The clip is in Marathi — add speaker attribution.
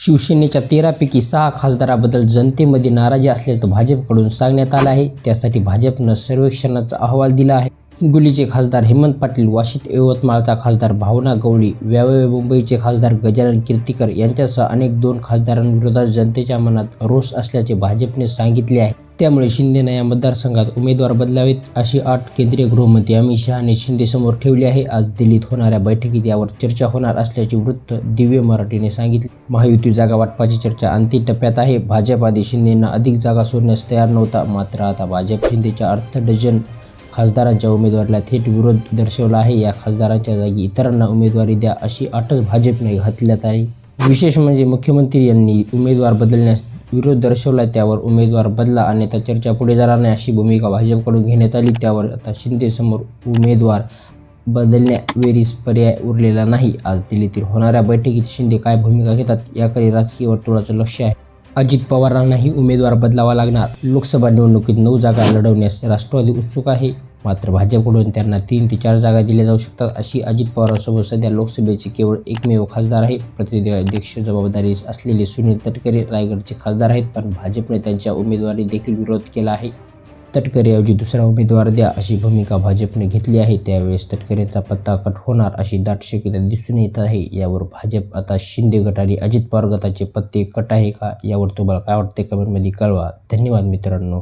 Speaker 1: शिवसेनेच्या तेरापैकी सहा खासदाराबद्दल जनतेमध्ये नाराजी असल्याचं भाजपकडून सांगण्यात आलं आहे. त्यासाठी भाजपनं सर्वेक्षणाचा अहवाल दिला आहे. हिंगोलीचे खासदार हेमंत पाटील वाशित यवतमाळचा खासदार भावना गवळी व्यावय मुंबईचे खासदार गजानन कीर्तीकर यांच्यासह अनेक दोन खासदारांविरोधात जनतेच्या मनात रोष असल्याचे भाजपने सांगितले आहे. त्यामुळे शिंदेनं या मतदारसंघात उमेदवार बदलावेत अशी आठ केंद्रीय गृहमंत्री अमित शहाने शिंदेसमोर ठेवली आहे. आज दिल्लीत होणाऱ्या बैठकीत यावर चर्चा होणार असल्याचे वृत्त दिव्य मराठीने सांगितले. महायुती जागा वाटपाची चर्चा अंतिम टप्प्यात आहे. भाजप आधी शिंदेंना अधिक जागा सोडण्यास तयार नव्हता. मात्र आता भाजप शिंदेच्या अर्थ डझन खासदारांच्या उमेदवाराला थेट विरोध दर्शवला आहे. या खासदारांच्या जागी इतरांना उमेदवारी द्या अशी अटच भाजपने घातल्यात आहे. विशेष म्हणजे मुख्यमंत्री यांनी उमेदवार बदलण्यास विरोध दर्शवला त्यावर उमेदवार बदला अन्यथा चर्चा पुढे जाणार नाही अशी भूमिका भाजपकडून घेण्यात आली. त्यावर आता शिंदेसमोर उमेदवार बदलण्यावेळीस पर्याय उरलेला नाही. आज दिल्लीतील होणाऱ्या बैठकीत शिंदे काय भूमिका घेतात याकडे राजकीय वर्तुळाचं लक्ष आहे. अजित पवारांनाही उमेदवार बदलावा लागणार. लोकसभा निवडणुकीत नऊ जागा लढवण्यास राष्ट्रवादी उत्सुक आहे. मात्र भाजपकडून त्यांना तीन ते चार जागा दिल्या जाऊ शकतात अशी अजित पवारांसोबत सध्या लोकसभेचे केवळ एकमेव खासदार आहे प्रतिनिधी अध्यक्ष जबाबदारी असलेले सुनील तटकरे रायगडचे खासदार आहेत पण भाजपने त्यांच्या उमेदवारी देखील विरोध केला आहे. तटकरेऐवजी दुसरा उमेदवार द्या अशी भूमिका भाजपने घेतली आहे. त्यावेळेस तटकरेंचा पत्ता कट होणार अशी दाट शक्यता दिसून येत आहे. यावर भाजप आता शिंदे गट आणि अजित पवार गटाचे पत्ते कट आहे का यावर तुम्हाला काय वाटते? कमेंटमध्ये कळवा. धन्यवाद मित्रांनो.